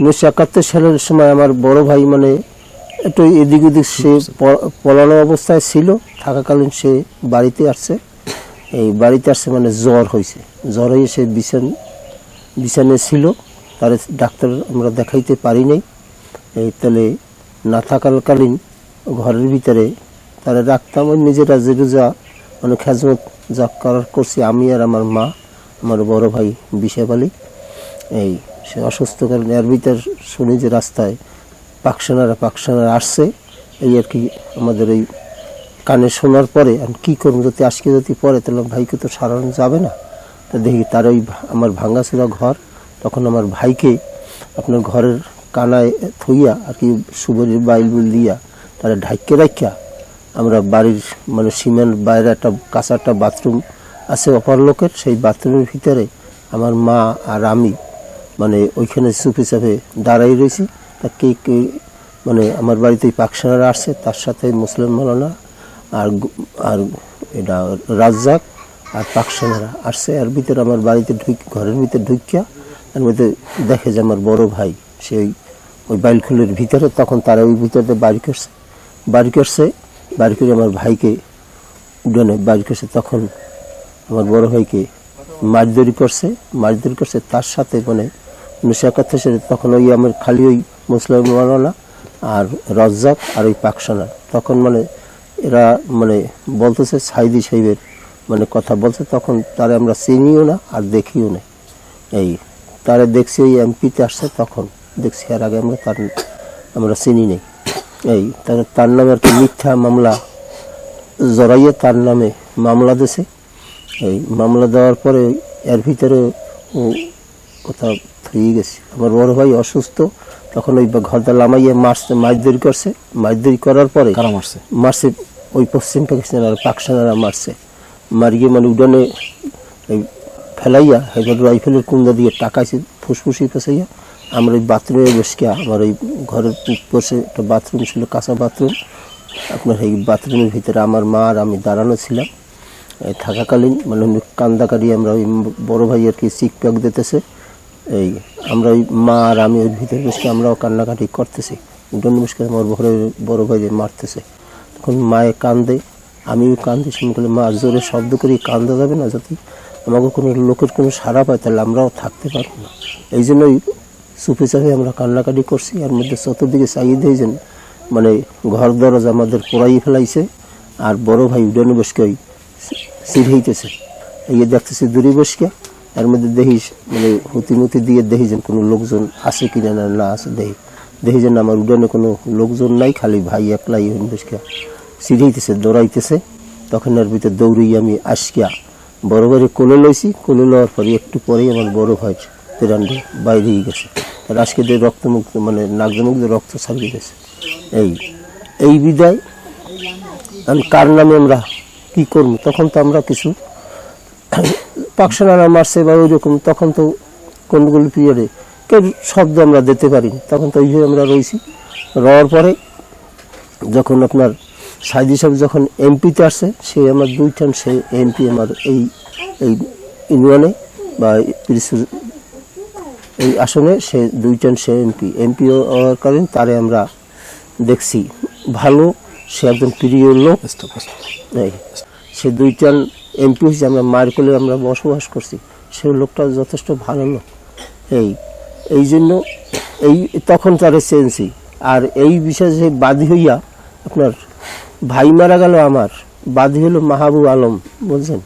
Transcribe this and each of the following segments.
উনিশশো একাত্তর সালের সময় আমার বড় ভাই মানে একটু এদিক ওদিক সে পলানো অবস্থায় ছিল। থাকাকালীন সে বাড়িতে আসছে। এই বাড়িতে আসছে মানে জ্বর হয়েছে। জ্বর হয়ে সে বিছান বিছানে ছিল। তার ডাক্তার আমরা দেখাইতে পারি নাই। এই তাহলে না থাকাকালীন ঘরের ভিতরে তারা রাখতাম। ওই নিজেরা যেটু যা মানে খেজমত যা করার করছি। আমি আর আমার মা, আমার বড় ভাই বিশেপ আলী এই সে অসুস্থ কারণে এর ভিতর শুনি যে রাস্তায় পাকসানারা পাকসানারা আসছে। এই আর কি আমাদের এই কানে শোনার পরে আমি কী করব যদি আজকে যদি পরে, তাহলে ভাইকে তো সারানো যাবে না। তা দেখি তার ওই আমার ভাঙ্গাচোরা ঘর, তখন আমার ভাইকে আপনার ঘরের কানায় থইয়া আর কি সুবরির বাইল বুল দিয়া তারা ঢাইকে রাখিয়া আমরা বাড়ির মানে সিমেন্ট বাইরে একটা কাঁচা একটা বাথরুম আছে অপর লোকের, সেই বাথরুমের ভিতরে আমার মা আর আমি মানে ওইখানে চুপে চাপে দাঁড়াই কে কে মানে আমার বাড়িতে পাকসানারা আসছে, তার সাথে মুসলিম মৌলানা আর আর এটা রাজ্জাক আর পাকসানারা আসছে। আর ভিতরে আমার বাড়িতে ঢুক, ঘরের ভিতরে ঢুকিয়া এর মধ্যে দেখে যে আমার বড় ভাই সেই ওই বাইলখুলের ভিতরে, তখন তারা ওই ভিতরে বাড়ি করছে। বাড়ি করছে, বাড়ি করে আমার ভাইকে উডানে বাড়ি করছে। তখন আমার বড় ভাইকে মারধরি করছে মারধরি করছে। তার সাথে মানে উনিশশো একাত্তর তখন ওই আমার খালি ওই মুসলিম মারানা আর রজ্জাক আর ওই পাকসানা তখন মানে এরা মানে বলতেছে সাইদি সাহেবের মানে কথা বলছে, তখন তারা আমরা চিনিও না আর দেখিও না। এই তারা দেখছি ওই এমপিতে আসছে, তখন দেখছি এর আগে আমরা তার আমরা চিনি নেই। এই তার তার নামে আর কি মিথ্যা মামলা জড়াইয়ে তার নামে মামলা দিছে। এই মামলা দেওয়ার পরে এর ভিতরে কোথাও থুয়ে গেছে। আমার বড় ভাই অসুস্থ তখন ওই ঘরটা লামাইয়ে মারছে মাছদরি করছে। মাছ মাছদরি করার পরে কারা মারছে? মারছে ওই পশ্চিম পাকিস্তান আর পাকসানারা মারছে। মারিয়ে মানে উডানে এই ফেলাইয়া এবার রাইফেলের কুন্দা দিয়ে টাকাইছে ফুসফুসি ফেসাইয়া আমরা ওই বাথরুমে বসে আমার ওই ঘরের পাশে একটা বাথরুম ছিল কাঁচা বাথরুম। আপনার এই বাথরুমের ভিতরে আমার মা আর আমি দাঁড়ানো ছিলাম। এই থাকাকালীন মানে কান্দাকারি আমরা ওই বড় ভাই আর কি চিক প্যাক দিতেছে। এই, আমরা ওই মা আর আমি ওই ভিতরে বসে আমরাও কান্নাকাটি করতেছি। উডন বসে আমার বড় বড় ভাই মারতেছে। তখন মায়ে কান্দে, আমিও কান্দি শুনে করলে মা, জোরে শব্দ করি, কান্দা যাবে না, যদি আমাকে কোনো লোকের কোনো সারা পায়, তাহলে আমরাও থাকতে পারব না। এই জন্যই চুপে চাপে আমরা কান্নাকাটি করছি আর মধ্যে চতুর্দিকে চাইয়ে দিয়েছেন মানে ঘর দরজা আমাদের পোড়াই ফেলাইছে, আর বড় ভাই উডানে বসকে ওই এই দেখতেছি দূরে বসকে এর মধ্যে দেখিস মানে হুতিমুতি দিয়ে দেখি যেন কোনো লোকজন আছে কিনা না না আছে দেখি দেখি যেন আমার উডানে কোনো লোকজন নাই, খালি ভাই একলাই বসকে সিঁড়াইতেছে দৌড়াইতেছে। তখন আর ভিতরে দৌড়িয়ে আমি আসকিয়া বড় ভাইয়ের কোলে লইছি। কোলে লওয়ার পরে একটু পরেই আমার বড় ভাই তেরান্ডে বাইরেই গেছে। আর আজকে দিয়ে রক্তমুক্ত মানে নাকজমুখ দিয়ে রক্ত ছাড়িয়ে গেছে এই এই বিদায়। আমি কার নামে আমরা কি করব? তখন তো আমরা কিছু পাকসানারা মারছে বা ওই রকম তখন তো কোনগুলো পিরিয়ডে কেউ শব্দ আমরা দিতে পারিনি। তখন তো ওইভাবে আমরা রয়েছি। রওয়ার পরে যখন আপনার সাইদি সাহেব যখন এমপিতে আসছে সে আমার দুই টান সে এমপি আমার এই এই ইউনিয়নে বা পিরিসুর- এই আসনে সে দুই টান সে এমপি। এমপি হওয়ার কারণে তারে আমরা দেখছি। ভালো সে একজন প্রিয় লোক। সে দুই দুইটান এমপি হয়েছে আমরা মায়ের আমরা বসবাস করছি সে লোকটা যথেষ্ট ভালো লোক। এই এই জন্য এই, তখন তার চেঞ্জই আর এই বিষয়ে বাদী হইয়া আপনার ভাই মারা গেল আমার, বাদী হলো মাহাবু আলম বলছেন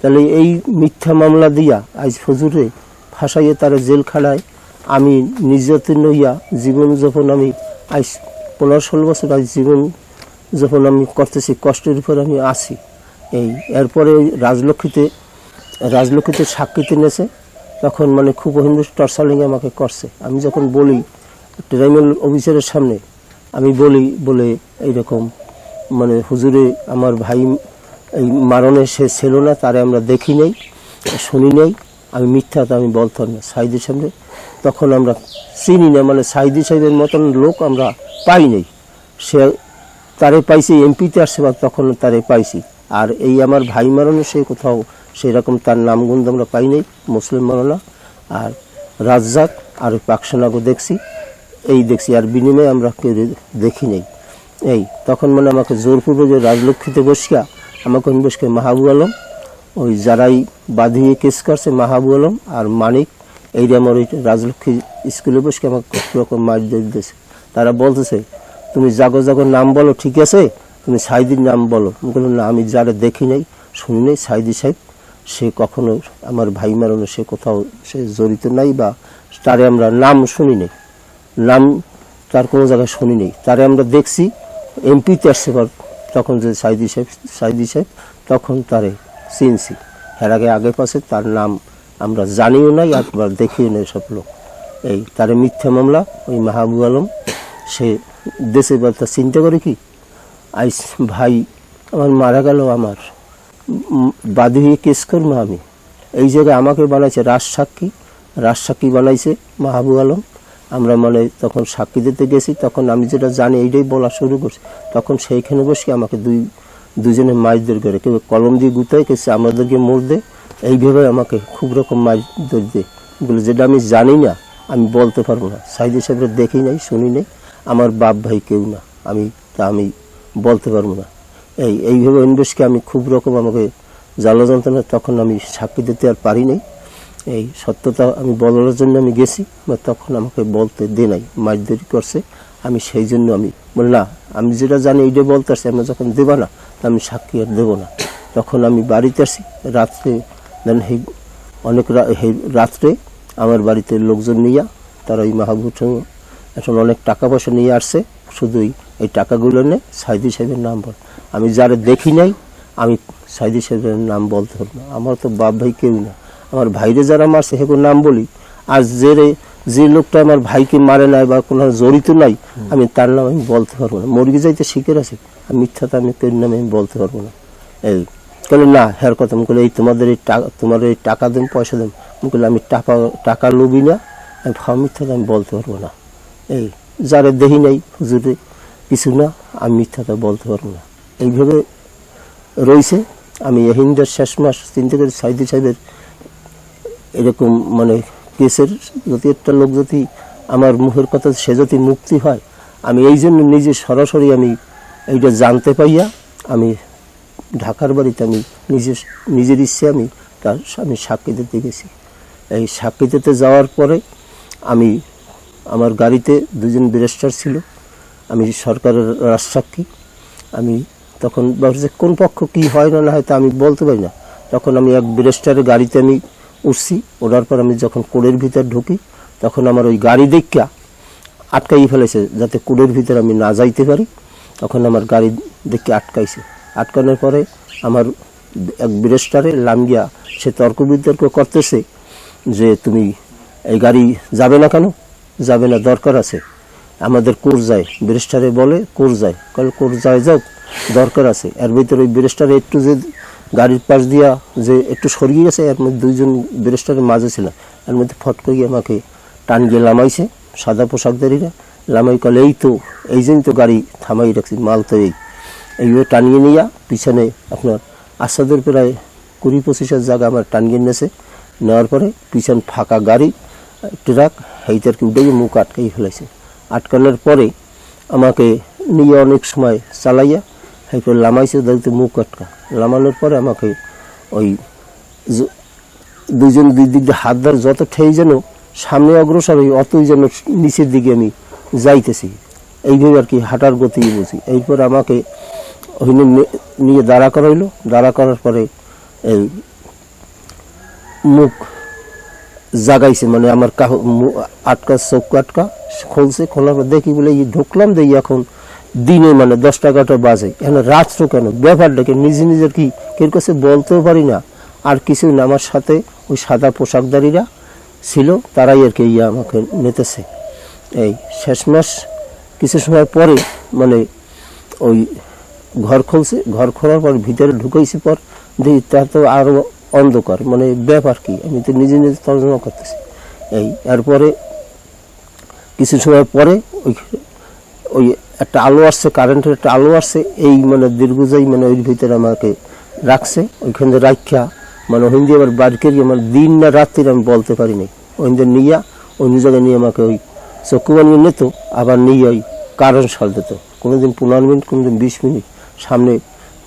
তাহলে এই মিথ্যা মামলা দিয়া আজ ফজুরে ফাঁসাইয়ে তার জেলখানায় আমি নির্যাতন হইয়া জীবন যখন আমি আজ পনেরো ষোলো বছর আজ জীবন যখন আমি করতেছি, কষ্টের উপর আমি আছি। এই, এরপরে রাজলক্ষ্মীতে রাজলক্ষ্মীতে সাক্ষীতে নেছে তখন মানে খুব হিন্দু টর্চালিং আমাকে করছে। আমি যখন বলি ট্রাইবেল অফিসারের সামনে, আমি বলি বলে এইরকম মানে হুজুরে আমার ভাই এই মারণে সে ছিল না, তারে আমরা দেখি নাই, শুনি নাই, আমি মিথ্যা তা আমি বলতাম না, সাইদের সামনে। তখন আমরা চিনি না মানে সাইদি সাহেবের মতন লোক আমরা পাই নাই। সে তারে পাইছি, এমপিতে আসছে বা তখন তারে পাইছি। আর এই আমার ভাই মারানো সে কোথাও সেরকম তার নাম নামগুণ আমরা পাই নাই, মুসলিম মারানা আর রাজ্জাক আর পাকসানাগো দেখছি, এই দেখছি, আর বিনিময়ে আমরা কেউ দেখি নেই। এই, তখন মানে আমাকে জোরপূর্বক যে রাজলক্ষ্মীতে বসিয়া আমাকে বসকে মাহাবু আলম, ওই যারাই বাঁধিয়ে কেস করছে মাহাবু আলম আর মানিক এই যে আমার ওই রাজলক্ষ্মী স্কুলে বসে আমাকে রকম মার দিতেছে। তারা বলতেছে, তুমি জাগো জাগো নাম বলো, ঠিক আছে? তুমি সাইদির নাম বলো। বললাম, না, আমি যারা দেখি নাই, শুনি নাই, সাইদি সাহেব, সে কখনো আমার ভাই মারানো সে কোথাও, সে জড়িত নাই বা তারে আমরা নাম শুনি নাই। নাম তার কোনো জায়গায় শুনি নেই। তারে আমরা দেখছি, এমপিতে আসছে তখন যে সাইদি সাহেব সাইদি সাহেব, তখন তারে চিনছি। এর আগে আগে পাশে তার নাম আমরা জানিও নাই, একবার দেখিও নাই সব লোক। এই তারে মিথ্যা মামলা, ওই মাহবুব আলম, সে দেশে বার তা চিন্তা করে কি? আইস, ভাই, আমার মারা গেল আমার। বাদী হয়ে কেস করব আমি। এই জায়গায় আমাকে বানাইছে রাজ সাক্ষী। রাজ সাক্ষী বানাইছে মাহবুব আলম। আমরা মানে তখন সাক্ষী দিতে গেছি, তখন আমি যেটা জানি এইটাই বলা শুরু করছি। তখন সেইখানে বসে আমাকে দুই, দুজনে মাছ ধরে করে কেউ কলম দিয়ে গুতায় কেছে আমাদেরকে মোড় দে এইভাবে আমাকে খুব রকম মাছ ধরে দে বলে যেটা আমি জানি না, আমি বলতে পারব না। সাইদ সাহেবরা দেখি নাই, শুনি নাই। আমার বাপ ভাই কেউ না। আমি তা আমি বলতে পারব না। এই, এইভাবে ইনভেস্টকে আমি খুব রকম আমাকে জ্বালা যন্ত্রণা তখন আমি সাক্ষী দিতে আর পারি নাই। এই সত্যতা আমি বলার জন্য আমি গেছি, বা তখন আমাকে বলতে দে নাই, মারধরি করছে। আমি সেই জন্য আমি বল, না, আমি যেটা জানি এইটা বলতে আসছি, আমরা যখন দেবা না আমি সাক্ষী আর দেবো না। তখন আমি বাড়িতে আসি, রাত্রে দেন সেই অনেক রাত্রে আমার বাড়িতে লোকজন নিয়ে, তারা ওই মাহবুব সঙ্গে এখন অনেক টাকা পয়সা নিয়ে আসছে শুধুই এই টাকাগুলো নে সাইদি সাহেবের নাম বল। আমি যারা দেখি নাই আমি সাইদি সাহেবের নাম বলতে পারব না। আমার তো বাপ ভাই কেউ না। আমার ভাইরে যারা মারছে সেগুলোর নাম বলি আর যে যে লোকটা আমার ভাইকে মারে নাই বা কোনো জড়িত নাই আমি তার নাম আমি বলতে পারব না। মুরগি যাইতে শিখে আছে আর মিথ্যাটা আমি কেউ নামে আমি বলতে পারব না। এই বলে না হ্যার কথা। আমি বলে এই তোমাদের এই টাকা তোমার এই টাকা দেন পয়সা দেন। আমি বলে আমি টাকা টাকা লুবি না আমি ফাও মিথ্যাটা আমি বলতে পারব না। এই, যারা দেহি নাই হুজুরে কিছু না, আমি মিথ্যাটা বলতে পারব না। এইভাবে রয়েছে। আমি হিন্দার শেষ মাস চিন্তা করি, সাইদি সাহেবের এরকম মানে কেসের যদি একটা লোক যদি আমার মুখের কথা সে যদি মুক্তি হয়, আমি এই জন্য নিজে সরাসরি আমি এইটা জানতে পাইয়া আমি ঢাকার বাড়িতে আমি নিজে, নিজের ইচ্ছে আমি তার আমি সাক্ষী দিতে গেছি। এই সাক্ষী দিতে যাওয়ার পরে আমি আমার গাড়িতে দুজন ব্যারিস্টার ছিল। আমি সরকারের রাজসাক্ষী। আমি তখন ভাবছি কোন পক্ষ কি হয় না না হয় তা আমি বলতে পারি না। তখন আমি এক ব্যারিস্টারের গাড়িতে আমি উঠছি। ওঠার পর আমি যখন কোড়ের ভিতর ঢুকি, তখন আমার ওই গাড়ি দেখা আটকাই ফেলেছে যাতে কোড়ের ভিতর আমি না যাইতে পারি। তখন আমার গাড়ি দেখে আটকাইছে। আটকানোর পরে আমার এক ব্যারিস্টারে লামিয়া সে তর্ক বিতর্ক করতেছে যে, তুমি এই গাড়ি যাবে না কেন? যাবে না দরকার আছে। আমাদের কোর যায় ব্যারিস্টারে বলে কোর যায় কাল কোর যায় যাও দরকার আছে। এর ভিতরে ওই ব্যারিস্টারে একটু যে গাড়ির পাশ দিয়া যে একটু সরিয়ে গেছে, এর মধ্যে দুইজন ব্যারিস্টারের মাঝে ছিল। এর মধ্যে ফট করে আমাকে টান গিয়ে লামাইছে, সাদা পোশাকদারিরা লামাই কলে, এই তো, এই জন্য তো গাড়ি থামাই রাখছি, মাল তো এই। এইভাবে টানিয়ে নিয়া পিছনে আপনার আসাদের প্রায় কুড়ি পঁচিশের জায়গা আমার টানিয়ে নিয়েছে। নেওয়ার পরে পিছন ফাঁকা গাড়ি, ট্রাক হেইটারকে উঠে মুখ আটকাই ফেলেছে আটকানোর পরে আমাকে নিয়ে অনেক সময় চালাইয়া হেইপর লামাইছে দেখতে মুখ আটকা। লামানোর পরে আমাকে ওই দুজন দুই দিক দিয়ে হাত ধরে যত ঠেই যেন সামনে অগ্রসর হই, অতই যেন নিচের দিকে আমি যাইতেছি। এইভাবে আর কি হাঁটার গতি বুঝি। এরপর আমাকে ওখানে নে- নিয়ে দাঁড়া করাইলো। দাঁড়া করার পরে এই মুখ জাগাইছে মানে আমার আটকা চোখ আটকা, খুলছে, খোলার পর দেখি বলে ঢুকলাম দেখি এখন, দিনে মানে দশটা এগারোটা বাজে। এখন রাত্র কেন? ব্যাপারটা কি? নিজে নিজের কি? কেউ কাছে বলতেও পারি না। আর কিছু না, আমার সাথে ওই সাদা পোশাকদারিরা ছিল, তারাই আর কি ইয়ে আমাকে নিতেছে। এই শেষ মাস কিছু সময় পরে মানে ওই ঘর খুলছে, ঘর খোলার পর ভিতরে ঢুকাইছে পর দেখি তা তো আরও অন্ধকার মানে ব্যাপার কি? আমি তো নিজে নিজে তর্জমা করতেছি। এই, এরপরে কিছু সময় পরে ওই ওই একটা আলো আসছে, কারেন্টের একটা আলো আসছে, এই মানে দীর্ঘজাই মানে ওই ভিতরে আমাকে রাখছে। ওইখান থেকে রাখা মানে দিয়ে আবার বাড়ি করি আমার দিন না রাত্রির আমি বলতে পারি নাই ওখান দিয়ে নিয়ে, অন্য জায়গায় নিয়ে আমাকে ওই চক্ষু বানিয়ে নিত, আবার নিয়ে ওই কারণ সাল দিত। কোনোদিন পনেরো মিনিট, কোনোদিন বিশ মিনিট, সামনে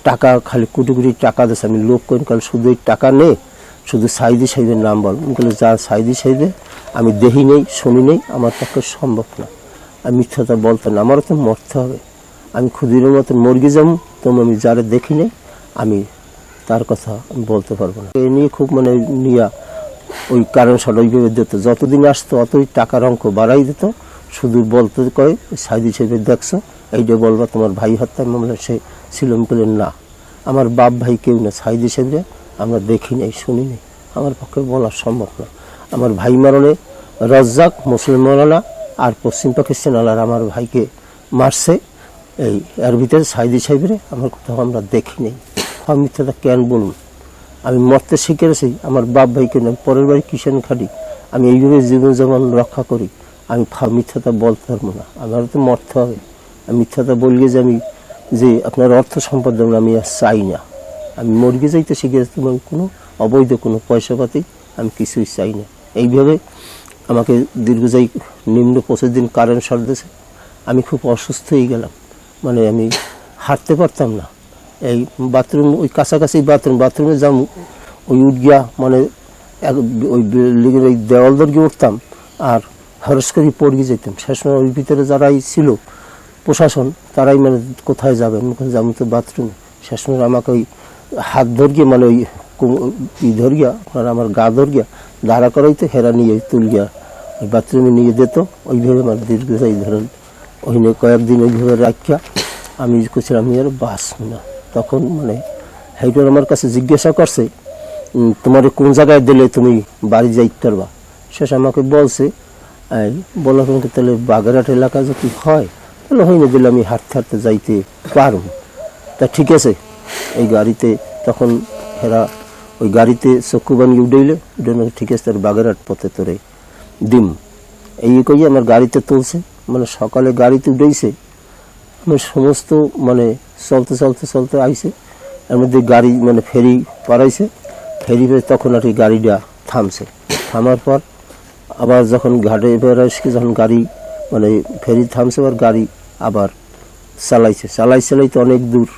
টাকা, খালি কুটি কুটি টাকা দিচ্ছে আমি লোক করেন কাল শুধু টাকা নেই, শুধু সাইদি সাহেবের নাম বল। যা সাইদি সাহেবে আমি দেহি নেই, শুনি নেই, আমার পক্ষে সম্ভব না। আমি মিথ্যাটা বলতে না, আমারও তো মরতে হবে। আমি ক্ষুদিরের মতো মর্গে যাব তবু আমি যারা দেখি নেই, আমি তার কথা আমি বলতে পারব না। এ নিয়ে খুব মানে নিয়া ওই কারণ সাল ওইভাবে দিত। যতদিন আসতো, অতই টাকার অঙ্ক বাড়াই দিত। শুধু বলতে কয় সাইদি সাহেবের দেখছ, এইটা বলবা তোমার ভাই হত্যা মামলা সে ছিল আমি বললেন না, আমার বাপ ভাই কেউ না সাইদি সাহেবরে আমরা দেখি নাই, শুনি নাই। আমার পক্ষে বলা সম্ভব না। আমার ভাই মারণে রজ্জাক, মুসলিম মৌলানা আর পশ্চিম পাকিস্তান আলার আমার ভাইকে মারছে। এই, এর ভিতরে সাইদি সাহেবরে আমার কোথাও আমরা দেখি নেই। আমি মিথ্যাটা কেন বলুন? আমি মরতে শিখেছি, আমার বাপ ভাইকে না পরের বাড়ি কিষান খাটি। আমি এইভাবে জীবন যেমন রক্ষা করি। আমি মিথ্যাটা বলতে পারব না। আমার তো মরতে হবে। আমি মিথ্যাটা বললে যে আমি যে আপনার অর্থ সম্পদ আমি আর চাই না, আমি মর্গে যাইতে শিখেছি আমি কোনো অবৈধ কোনো পয়সা পাতি আমি কিছুই চাই না। এইভাবে আমাকে দীর্ঘযায়ী নিম্ন পঁচিশ দিন কারেন্ট সর দিয়েছে আমি খুব অসুস্থ হয়ে গেলাম মানে আমি হাঁটতে পারতাম না। এই বাথরুম, ওই কাছাকাছি বাথরুম, বাথরুমে যাম, ওই উঠ গিয়া মানে এক, ওই বিল্ডিংয়ের ওই দেওয়াল দর গিয়ে উঠতাম আর হরস করে পড়ে যেতাম শেষমেশ ওই ভিতরে যারাই ছিল প্রশাসন, তারাই মানে কোথায় যাবেন যাব তো বাথরুমে শেষমেশ আমাকে ওই হাত ধরিয়ে মানে ওই ই ধরিয়া আপনার আমার গা ধরিয়া, দাঁড়া করাইতে হেরা নিয়ে তুল গিয়া ওই বাথরুমে নিয়ে দিত ওইভাবে আমার দীর্ঘস্থায়ী ধরেন ওইখানে কয়েকদিন ওইভাবে রাখিয়া আমি করছিলাম আর বাস না। তখন মানে হেইটার আমার কাছে জিজ্ঞাসা করছে তোমার কোন জায়গায় দিলে তুমি বাড়ি যাইতে পারবা? শেষ আমাকে বলছে, এই, বলা তোমাকে তাহলে বাগেরহাট এলাকা যদি হয়? হইনে দিলে আমি হাঁটতে হাঁটতে যাইতে পারব। তা ঠিক আছে, এই গাড়িতে তখন হেরা ওই গাড়িতে চক্ষু বানিয়ে উঠাইলে উঠানো ঠিক আছে তোর বাগেরহাট পথে তোরে দিম। এই কই আমার গাড়িতে তুলছে মানে সকালে গাড়িতে উঠেছে আমার সমস্ত মানে চলতে চলতে চলতে আইছে, এর মধ্যে গাড়ি মানে ফেরি পারাইছে ফেরি পেয়ে তখন আর কি গাড়িটা থামছে। থামার পর আবার যখন ঘাটে এসে যখন গাড়ি মানে ফেরি থামছে আবার গাড়ি আবার চালাইছে। চালাই চালাইতে অনেক দূর।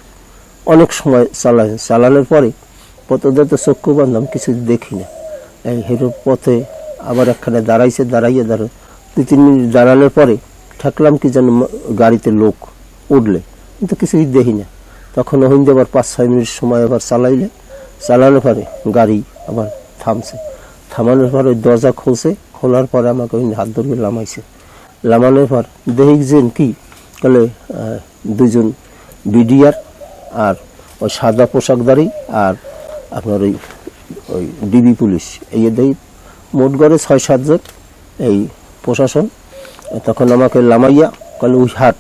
অনেক সময় চালাইছে চালানোর পরে পথদের তো চক্ষু বান্ধব কিছু দেখি না। এই হেরো পথে আবার একখানে দাঁড়াইছে, দাঁড়াইয়ে দাঁড়ায় দুই তিন মিনিট দাঁড়ানোর পরে ঠেকলাম কি যেন গাড়িতে লোক উঠলে। কিন্তু কিছুই দেখি না। তখন ওহিন্দে আবার পাঁচ, ছয় মিনিট সময় আবার চালাইলে। চালানোর পরে গাড়ি আবার থামছে। থামানোর পরে দরজা খুলছে। খোলার পরে আমাকে হাত ধরে লামাইছে। লামানোর পর দেখছেন কি? বলে আহ, দুজন বিডিআর আর ওই সাদা পোশাকধারী আর আপনার ওই ওই ডিবি পুলিশ। এই দেই মোট গড়ে ছয় সাতজন এই প্রশাসন। তখন আমাকে লামাইয়া কলে ওই হাট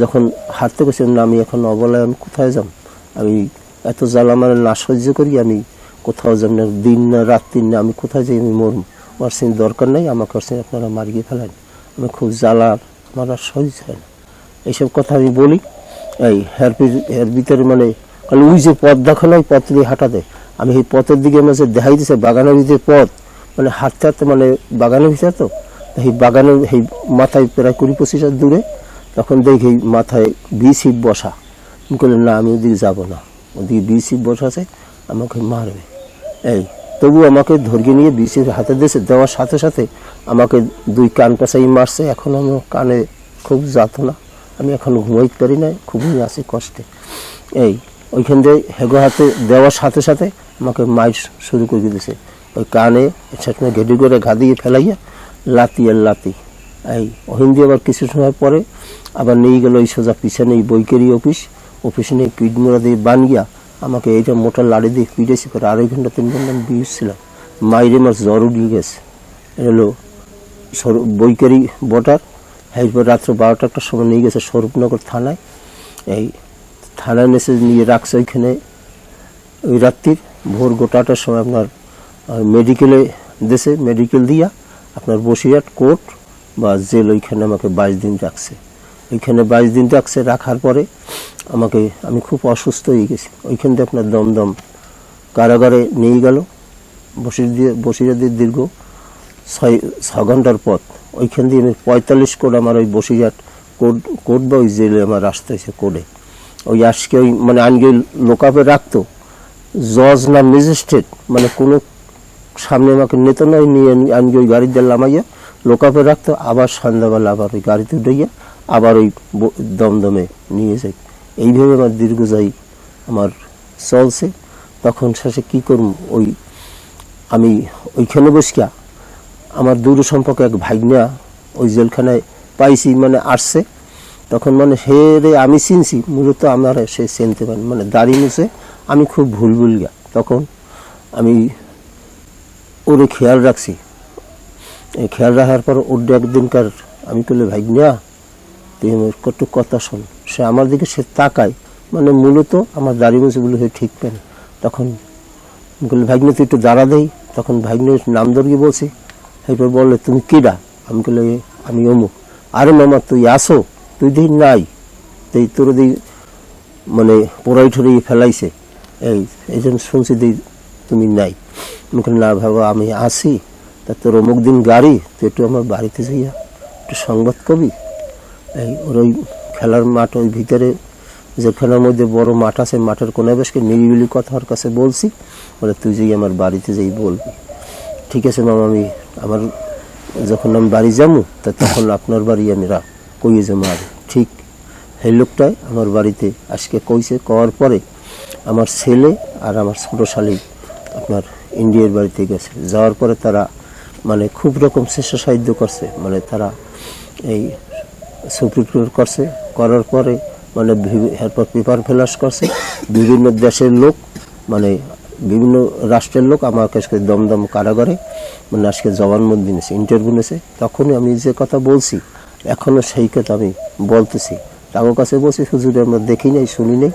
যখন হাঁটতে গেছি না আমি এখন অবলায়ন কোথায় যাম আমি এত জ্বালা মানে না সহ্য করি আমি কোথাও যাব না দিন না রাত্রি না আমি কোথায় যাই আমি মরম। ওর দরকার নাই আমাকে ওর আপনারা মারিয়ে ফেলেন আমি খুব জ্বালা আমার আর সহ্য হয় না। এইসব কথা আমি বলি, এই হের পি- ভিতরে মানে কারণ ওই যে পথ দেখো না, ওই পথ দিয়ে হাঁটাতে আমি এই পথের দিকে মাঝে দেখাই দিছে, বাগানের ভিতরে পথ মানে হাঁটতে হাঁটতে মানে বাগানের ভিতরে তো এই বাগানের এই মাথায় প্রায় কুড়ি পঁচিশ হাত দূরে, তখন দেখি মাথায় বি সিট বসা। আমি না, আমি ওদিকে যাব না। ওদিকে বি সিট বসা আছে, আমাকে মারবে। এই তবু আমাকে ধরিয়ে নিয়ে বিসির হাতে দিয়েছে দেওয়ার সাথে সাথে আমাকে দুই কান পাশাই মারছে। এখন আমার কানে খুব যাতনা। আমি এখন ঘুমাইতে পারি না খুবই আছি কষ্টে। এই, ওইখান দিয়ে হেগো হাতে দেওয়ার সাথে সাথে আমাকে মাইর শুরু করে দিয়েছে ওই কানে সেখানে ঘেটে করে ঘা দিয়ে ফেলাইয়া লাতি আর লাতি। এই ওহিন দিয়ে আবার কিছু সময় পরে আবার নিয়ে গেল ওই সোজা পিছনে এই বৈকারি অফিস। অফিসে নিয়ে পিঠমোড়া দিয়ে বান গিয়া আমাকে এইটা মোটা লাড়ি দিয়ে পিটেছি পরে আড়াই ঘণ্টা, তিন ঘণ্টা আমি বিয়েছিলাম মাইরে আমার জ্বর উঠিয়ে গেছে। হলো সর- বৈকারি বর্ডার এরপর রাত্র বারোটা একটা সময় নিয়ে গেছে স্বরূপনগর থানায়। এই থানায় নেসে নিয়ে রাখছে ওইখানে। ওই রাত্রির ভোর গোটাটার সময় আপনার মেডিকেলে দেশে মেডিকেল দিয়া আপনার বসিরহাট কোর্ট বা জেল ওইখানে আমাকে বাইশ দিন রাখছে। ওইখানে বাইশ দিন রাখছে রাখার পরে আমাকে, আমি খুব অসুস্থ হয়ে গেছি। ওইখান থেকে আপনার দমদম কারাগারে নিয়ে গেল। বসির দিয়ে বসিরহাটের দীর্ঘ ছয় ছ ঘণ্টার পথ। ওইখান দিয়ে আমি পঁয়তাল্লিশ কোড আমার ওই বসিরহাট কোড কোড বা ওই জেলে আমার আসতে হয়েছে কোডে ওই আজকে ওই মানে আনগে লোকাপে রাখতো। জজ না ম্যাজিস্ট্রেট মানে কোনো সামনে আমাকে নিত নয় নিয়ে আনগে ওই গাড়িতে লামাইয়া লোকাপে রাখতো। আবার সন্ধ্যাবেলা আবার ওই গাড়িতে উঠাইয়া আবার ওই দমদমে নিয়ে যাই। এইভাবে আমার দীর্ঘযায়ী আমার চলছে। তখন শেষে কি করব? ওই আমি ওইখানে বসিয়া আমার দূর সম্পর্কে এক ভাইনা ওই জেলখানায় পাইছি মানে আসছে। তখন মানে হে রে আমি চিনছি, মূলত আমার সে চিনতে পারেন মানে দাড়ি মুছে আমি খুব ভুল ভুল গা তখন আমি ওরে খেয়াল রাখছি। খেয়াল রাখার পর ওর একদিনকার আমি করলে ভাইনা কত কথা শোন। সে আমার দিকে সে তাকায় মানে মূলত আমার দাড়ি মুছেগুলো হয়ে ঠিক পেন তখন বললি ভাগ্নে, তুই একটু দাঁড়া দেই। তখন ভাগ্নের নাম ধরিয়ে বলছি, এরপর বললে তুমি কিডা আমি বললে আমি অমুক। আরে মামা, তুই আসো, তুই দিই নাই। তুই তোর দিই মানে পোড়াই ঠোরাই ফেলাইছে। এই এই জন্য শুনছি দিই তুমি নাই। আমি না বাবা, আমি আসি। তা তোর অমুক দিন গাড়ি, তুই একটু আমার বাড়িতে যাইয়া একটু সংবাদ কবি? এই ওর ওই খেলার মাঠ ওই ভিতরে যেখানের মধ্যে বড় মাঠ আছে, মাঠের কোনে বেশকে নিরিবিলি কথা ওর কাছে বলছি, বলে তুই যেই আমার বাড়িতে যেই বলবি। ঠিক আছে মামা, আমি আমার যখন আমি বাড়ি যাব, তা তখন আপনার বাড়ি আমি রা কইয়ে যাব আর ঠিক সেই লোকটাই আমার বাড়িতে আজকে কইছে, কওয়ার পরে আমার ছেলে আর আমার ছোটো শালী আপনার ইন্ডিয়ার বাড়িতে গেছে। যাওয়ার পরে তারা মানে খুব রকম চেষ্টা সাহায্য করছে মানে তারা এই সুপ্রিম কোর্ট করছে, করার পরে মানে এরপর পেপার ফেলাস করছে। বিভিন্ন দেশের লোক মানে বিভিন্ন রাষ্ট্রের লোক আমার কাছে দমদম কারাগারে মানে আজকে জবানবন্দি নিয়েছে ইন্টারভিউ নিয়েছে। তখনই আমি যে কথা বলছি এখনও সেই কথা আমি বলতেছি। তার কাছে বলছি, হুজুরে, আমরা দেখি নাই, শুনি নাই।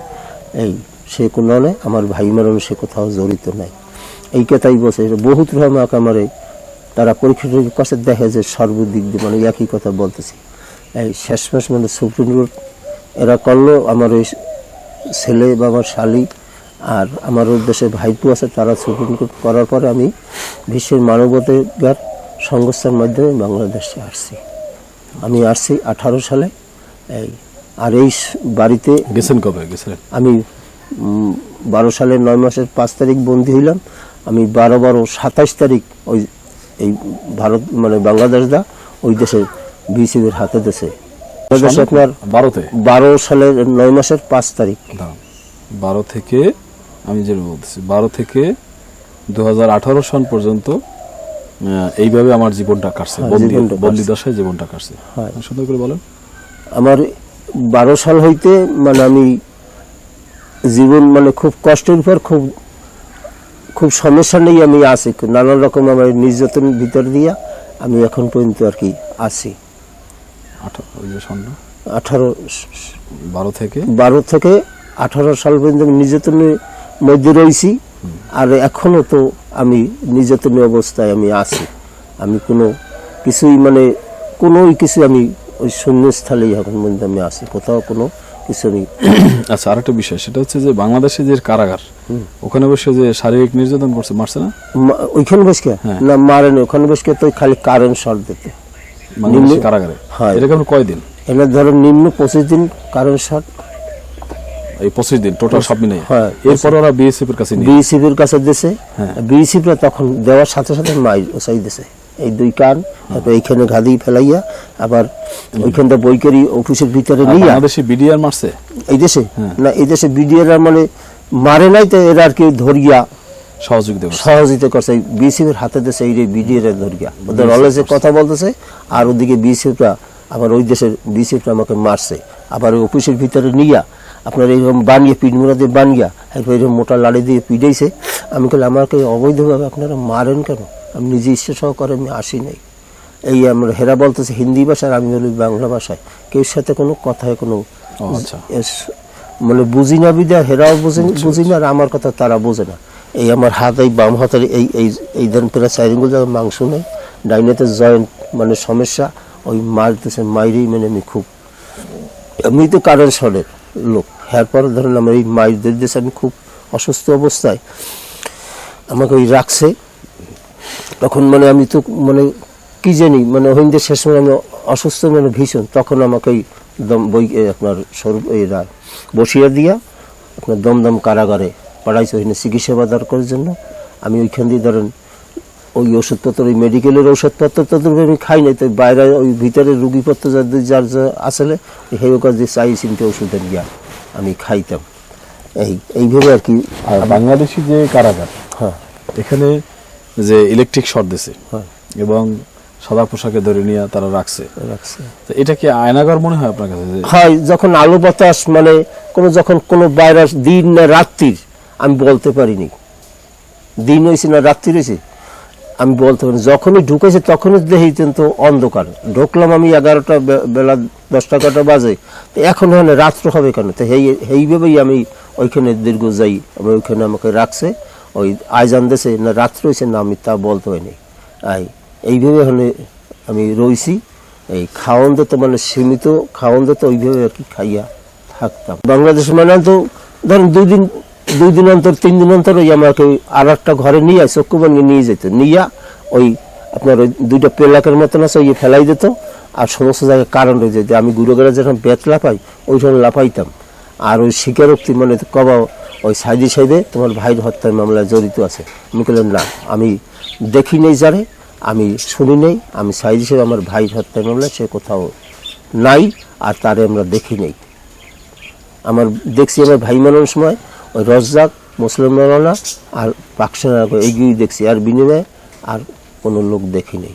এই সে কোনো নয় আমার ভাই মারানো সে কোথাও জড়িত নাই। এই কথাই বলছে। বহুত রহমাক আমার তারা পরীক্ষা করছে, দেখে যে সর্বদিক দিয়ে মানে একই কথা বলতেছি। এই শেষমেশ মানে সুপ্রিম কোর্ট এরা করল আমার ওই ছেলে বা আমার শালি আর আমার ওই দেশে ভাইপু আছে তারা সুপ্রিম কোর্ট করার পরে আমি বিশ্বের মানবতার সংস্থার মাধ্যমে বাংলাদেশে আসছি। আমি আসছি আঠারো সালে এই আর এই বাড়িতে গেছেন কবে? গেছিলেন আমি বারো সালের নয় মাসের পাঁচ তারিখ বন্দী হইলাম। আমি বারো বারো সাতাইশ তারিখ ওই এই ভারত মানে বাংলাদেশ দা ওই দেশে বিসিবির হাতে দেশে আপনার বারোতে? বারো সালের নয় মাসের পাঁচ তারিখ। বারো থেকে আমি যেটা বলতেছি বারো থেকে দু হাজার আঠারো সাল পর্যন্ত এইভাবে আমার জীবনটা কাটছে। হ্যাঁ, বন্দি দশায় জীবনটা কাটছে। সুন্দর করে বলেন। আমার বারো সাল হইতে মানে আমি জীবন মানে খুব কষ্টের পর খুব খুব সমস্যা নেই আমি আছি। নানান রকম আমার নির্যাতন ভিতর দিয়া আমি এখন পর্যন্ত আর কি আছি। আঠারো বারো থেকে? বারো থেকে আঠারো সাল পর্যন্ত নির্যাতনের মধ্যে রয়েছি। আর এখনও তো আমি নির্যাতনের অবস্থায় আমি আছি। আমি কোনো কিছুই মানে কোনো কিছু আমি ওই শূন্যস্থানেই এখন পর্যন্ত আমি আছি। কোথাও কোনো কিছু আমি আচ্ছা আরেকটা বিষয় সেটা হচ্ছে যে বাংলাদেশে যে কারাগার ওখানে বসে যে শারীরিক নির্যাতন করছে মারছে না? ওইখানে বসকে হ্যাঁ। না মারেন। ওখানে বসকে তো খালি কারেন্ট শর্ট দিতে। নিম্ন- কারাগারে। হয়। এটা কেমন কয়দিন ধরো নিম্ন পঁচিশ দিন কারেন্ট শর্ট এই পঁচিশ দিন টোটাল সব মিলে হ্যাঁ, এরপর ওরা বিএসএফ এর কাছে নিয়ে বিএসিপির কাছে দিছে হ্যাঁ। বিএসিপিরা তখন দেওয়ার সাথে সাথে মাই ওসাই দিছে এই দুই কান তারপর এইখানে ঘাদি ফেলাইয়া আবার ওইখানটা বইকারি অফিসের ভিতরে নিয়ে। বাংলাদেশি বিডিআর মারছে? এই দেশে? হ্যাঁ। না এই দেশে বিডিআর মানে মারে নাই তো এরা আর কি ধরিয়া সহযোগিতা সহযোগিতা করছে। বিসিপির হাতে দেশে এই বিডিআর ধরিয়া ওদের অলসে কথা বলতেছে আর ওদিকে বিসিপিরা আবার ওই দেশের বিসিপিরা আমাকে মারছে। আবার ওই অফিসের ভিতরে নিয়া আপনার এইরকম বানিয়ে পিঠমুড়া দিয়ে বানিয়া এরপর এরকম মোটা লাড়ি দিয়ে পিটাইছে। আমি বলি আমাকে অবৈধভাবে আপনারা মারেন কেন? আমি নিজে ইচ্ছে সহকারে আমি আসি নাই। এই আমরা হেরা বলতেছে হিন্দি ভাষার আমি বলি বাংলা ভাষায়। কেউ সাথে কোনো কথায় কোনো আচ্ছা। মানে বুঝি না বিদা হেরাও বুঝি বুঝি না আর আমার কথা তারা বোঝে না। এই আমার হাত, এই বাম হাতের এই এই এই ধরেন প্রায় চারিগুলো জায়গায় মাংস নেই, ডাইনেতে জয়েন্ট মানে সমস্যা, ওই মারতেছে মাইরেই মানে আমি খুব এমনি তো কারেন্ট শটের লোক এরপর ধরেন আমার এই মাইর দিয়েছে আমি খুব অসুস্থ অবস্থায় আমাকে ওই রাখছে। তখন মানে আমি তো মানে কি জানি মানে হইন্দের শেষ সময় আমি অসুস্থ মানে ভীষণ, তখন আমাকে ওই দম বই আপনার স্বরূপ, এরা বসিয়ে দিয়া আপনার দমদম কারাগারে পাঠাইছে ওইখানে চিকিৎসা বাদার করার জন্য? আমি ওইখান দিয়ে ধরেন ওই ওষুধপত্র ওই মেডিকেলের ওষুধপত্র তো আমি খাই নাই তো বাইরে ওই ভিতরে রুগীপত্র যাদের যার যা আসলে সেই কাজ দিয়ে চাই চিনতে ওষুধের গিয়া আমি খাইতাম। এই এইভাবে আর কি আর বাংলাদেশি যে কারাগার হ্যাঁ। এখানে যে ইলেকট্রিক শর্ট দিছে হ্যাঁ। এবং সাদা পোশাকে ধরে নিয়ে তারা রাখছে। রাখছে। তো এটা কি আয়নাগর মনে হয় আপনার কাছে হয় যখন আলো বাতাস মানে কোনো যখন কোনো ভাইরাস দিন না রাত্রির আমি বলতে পারিনি। দিন হয়েছে না রাত্রি হয়েছে আমি বলতে পারি যখনই ঢুকেছে তখনই দেখি কিন্তু অন্ধকার। ঢুকলাম আমি এগারোটা বেলা দশটা এগারোটা বাজে। তো এখন না রাত্র হবে কেন? তো সেই এইভাবেই আমি ওইখানে দীর্ঘ যাই, আবার ওইখানে আমাকে রাখছে। ওই আয়জান দেশে না রাত্র হয়েছে না, আমি তা বলতে হয়নি আই, এইভাবে হলে আমি রইছি। এই খাওয়ান দিতে মানে সীমিত খাওয়ান দিতে ওইভাবে আর কি খাইয়া থাকতাম। বাংলাদেশ মানে তো ধরেন দুই দিন দুই দিন অন্তর, তিন দিন অন্তর ওই আমাকে ওই আর একটা ঘরে নিয়ে চক্ষু ভাঙিয়ে নিয়ে যেত। নিয়া ওই আপনার ওই দুইটা পেলাকের মতন আছে, ওই ফেলাই দিত। আর সমস্ত জায়গায় কারণ রয়ে যেত। আমি গুরুগড়ে যখন বেত লাফাই ওই সময় লাফাইতাম। আর ওই স্বীকারোক্তি মানে কবা, ওই সাইদি সাইদে তোমার ভাইয়ের হত্যার মামলায় জড়িত আছে। আমি বললাম না, আমি দেখি নেই যারে, আমি শুনি নেই, আমি সাইদি সাহেব আমার ভাইয়ের হত্যার মামলায় সে কোথাও নাই, আর তারে আমরা দেখি নেই। আমার দেখছি আমার ভাই মানানোর সময় ওই রজ্জাক মুসলিম মালানা আর পাকসানা এইগুলি দেখছি আর বিনিময়ে আর কোনো লোক দেখি নেই।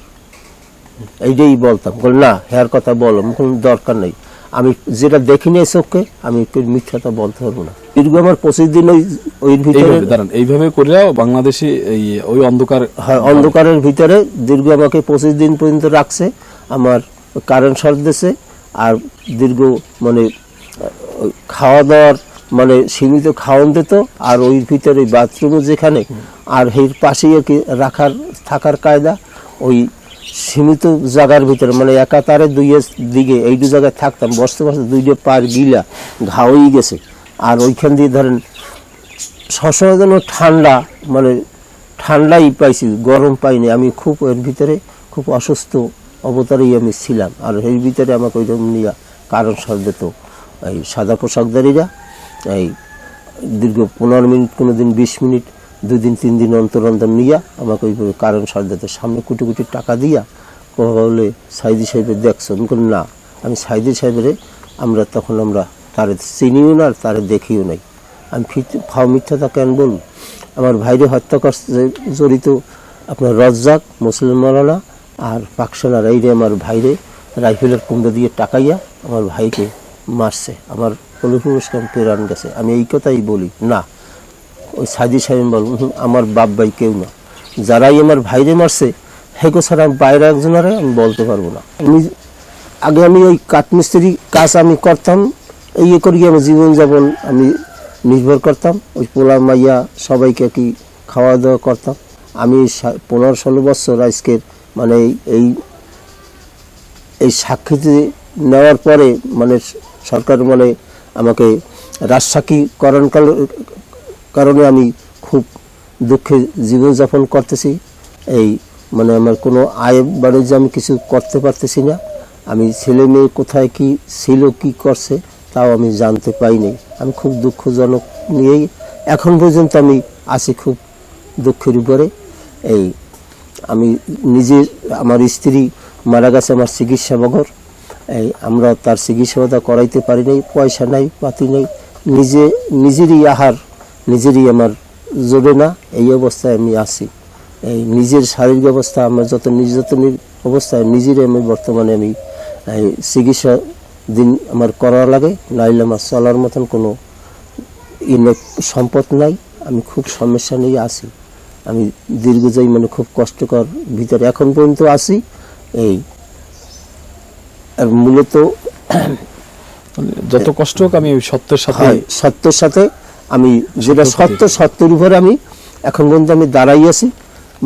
এইটাই বলতাম বল না হ্যার কথা বলো। কোনো দরকার নেই। আমি যেটা দেখি নেই চোখকে আমি মিথ্যাটা বলতে পারব না। দীর্ঘ আমার পঁচিশ দিন ওই ওই ভিতরে এইভাবে দাঁড়ান এইভাবে করেও বাংলাদেশি এই ওই অন্ধকার হ্যাঁ অন্ধকারের ভিতরে দীর্ঘ আমাকে পঁচিশ দিন পর্যন্ত রাখছে আমার কারেন্ট শর্ট দিয়েছে আর দীর্ঘ মানে খাওয়া দাওয়ার মানে সীমিত খাওয়ান দিত, আর ওই ভিতরে বাথরুমে যেখানে, আর এর পাশেই আর কি রাখার, থাকার কায়দা, ওই সীমিত জায়গার ভিতরে মানে একা তারে দুই দিকে এই দু জায়গায় থাকতাম, বসতে বসতে দুইটা পার গিলা ঘা হয়ে গেছে। আর ওইখান দিয়ে ধরেন, সবসময় যেন ঠান্ডা মানে ঠান্ডাই পাইছি, গরম পাইনি, আমি খুব এর ভিতরে খুব অসুস্থ অবতারেই আমি ছিলাম। আর এর ভিতরে আমাকে ওই রকম নিয়ে কারণ শব্দ তো এই সাদা পোশাকদারিরা এই দীর্ঘ পনেরো মিনিট কোনো দিন বিশ মিনিট দুই দিন তিন দিন অন্তর অন্তর নিয়া আমাকে ওই কারণ শব্দতে সামনে কোটি কোটি টাকা দিয়া বলে, সাইদি সাহেবের দেখছ? আমি না। আমি সাইদি সাহেবের আমরা তখন আমরা তারে চিনিও না আর তারে দেখিও নাই। আমি ফাও মিথ্যাটা কেন বলব। আমার ভাইরে হত্যা জড়িত আপনার রজ্জাক, মুসলিম মালানা আর পাকসানার এইরে আমার ভাইরে রাইফেলের কুমড়ো দিয়ে টাকাইয়া আমার ভাইকে মারছে। আমার পুলিশ প্রেরণ গেছে। আমি এই কথাই বলি, না। ওই সাজি সাহেব বল আমার বাপ ভাই কেউ না। যারাই আমার ভাইরে মারছে হেগো ছাড়া বাইরে একজনের আমি বলতে পারব না। আমি আগে আমি ওই কাঠমিস্ত্রি কাজ আমি করতাম, এই ইয়ে করি আমার জীবনযাপন আমি নির্ভর করতাম। ওই পোলা মাইয়া সবাইকে কি খাওয়া দাওয়া করতাম। আমি পনেরো ষোলো বছর আজকের মানে এই এই সাক্ষীতে নেওয়ার পরে মানে সরকার মানে আমাকে রাজসাক্ষীকরণ কারণে আমি খুব দুঃখে জীবনযাপন করতেছি। এই মানে আমার কোনো আয় বাণিজ্য আমি কিছু করতে পারতেছি না। আমি ছেলে মেয়ে কোথায় কি ছিল, কি করছে, তাও আমি জানতে পাইনি আমি খুব দুঃখজনক নিয়েই এখন পর্যন্ত আমি আছি খুব দুঃখের উপরে। এই আমি নিজে, আমার স্ত্রী মারা গেছে, আমার চিকিৎসা বগর এই আমরা তার চিকিৎসা করাইতে পারি নাই, পয়সা নাই, পাতি নাই, নিজে, নিজেরই আহার, নিজেরই আমার জোরে না, এই অবস্থায় আমি আছি। এই নিজের শারীরিক অবস্থা, আমার যত নির্যাতনের অবস্থায় নিজেরই আমি বর্তমানে আমি, এই চিকিৎসা দিন আমার করা লাগে, নাইলে আমার চলার মতন কোনো সম্পদ নাই, আমি খুব সমস্যা নিয়ে আছি। আমি দীর্ঘজয়ী মানে খুব কষ্টকর ভিতরে এখন পর্যন্ত আছি, এই মূলত যত কষ্ট হোক আমি সত্যের সাথে সত্যের সাথে আমি যেটা সত্য সত্যের উপরে আমি এখন পর্যন্ত আমি দাঁড়াই আছি।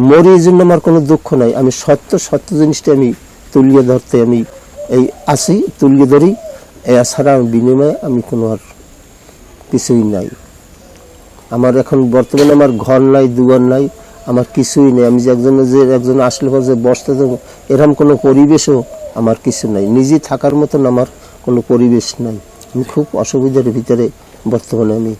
মরি এই জন্য আমার কোনো দুঃখ নাই। আমি সত্য সত্য জিনিসটা আমি তুলিয়ে ধরতে আমি এই আছি তুলিয়ে ধরি। এছাড়া আমি বিনিময়ে আমি কোনো আর কিছুই নাই। আমার এখন বর্তমানে আমার ঘর নাই দুয়ার নাই আমার কিছুই নেই। আমি যে একজনের যে একজন আসলে পর যে বসতে দেবো এরকম কোনো পরিবেশও আমার কিছু নাই। নিজে থাকার মতন আমার কোনো পরিবেশ নাই। আমি খুব অসুবিধার ভিতরে বর্তমানে আমি